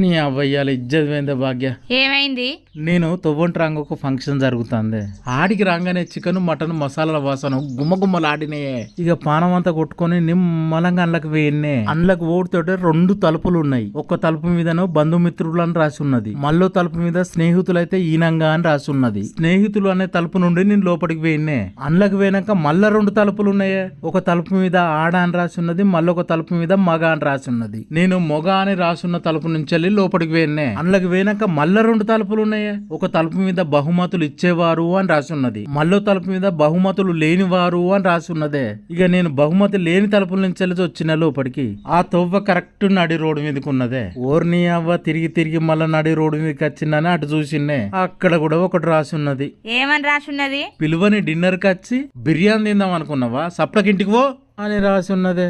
నీ అవ్వయ్యాల ఇజ్జత్ పోయిందే భాగ్య? ఏమైంది? నేను తొవ్వంటి రంగు ఒక ఫంక్షన్ జరుగుతుంది. ఆడికి రాగానే చికెన్ మటన్ మసాలాల వాసన గుమ్మగుమ్మలాడినాయే ఇక పానం అంతా కొట్టుకొని నిమ్మలంగా అందులోకి వేయన్నే. అందులోకి ఓడితోటే రెండు తలుపులు ఉన్నాయి ఒక్క తలుపు మీదను బంధుమిత్రులు అని రాసి ఉన్నది మళ్ళో తలుపు మీద స్నేహితులైతే ఈనంగా అని రాసి ఉన్నది స్నేహితులు అనే తలుపు నుండి నేను లోపలికి వేయన్నే. అందులోకి పోయినాక మళ్ళా రెండు తలుపులు ఉన్నాయే ఒక తలుపు మీద ఆడ అని రాసి ఉన్నది మళ్ళీ ఒక తలుపు మీద మగ అని రాసి ఉన్నది నేను మొగ అని రాసున్న తలుపు నుంచి వెళ్ళి లోపలికి వేయన్నే అందులోకి పోయినాక మళ్ళా రెండు తలుపులు ఉన్నాయే. ఒక తలుపు మీద బహుమతులు ఇచ్చేవారు అని రాసి ఉన్నది. మళ్ళో తలుపు మీద బహుమతులు లేనివారు అని రాసి ఉన్నదే. ఇక నేను బహుమతి లేని తలుపుల నుంచి వెళ్ళి వచ్చిన లోపలికి ఆ తొవ్వ కరెక్ట్ నడి రోడ్డు మీదకి ఉన్నదే. ఓర్ని అవ్వ తిరిగి తిరిగి మళ్ళా నడి రోడ్డు మీదకి వచ్చిందని అటు చూసిండే అక్కడ కూడా ఒకటి రాసి ఉన్నది. ఏమని రాసున్నది పిలువని డిన్నర్కి వచ్చి బిర్యానీ తిందాం అనుకున్నావా? సప్లకి ఇంటికి పో అని రాసి ఉన్నదే.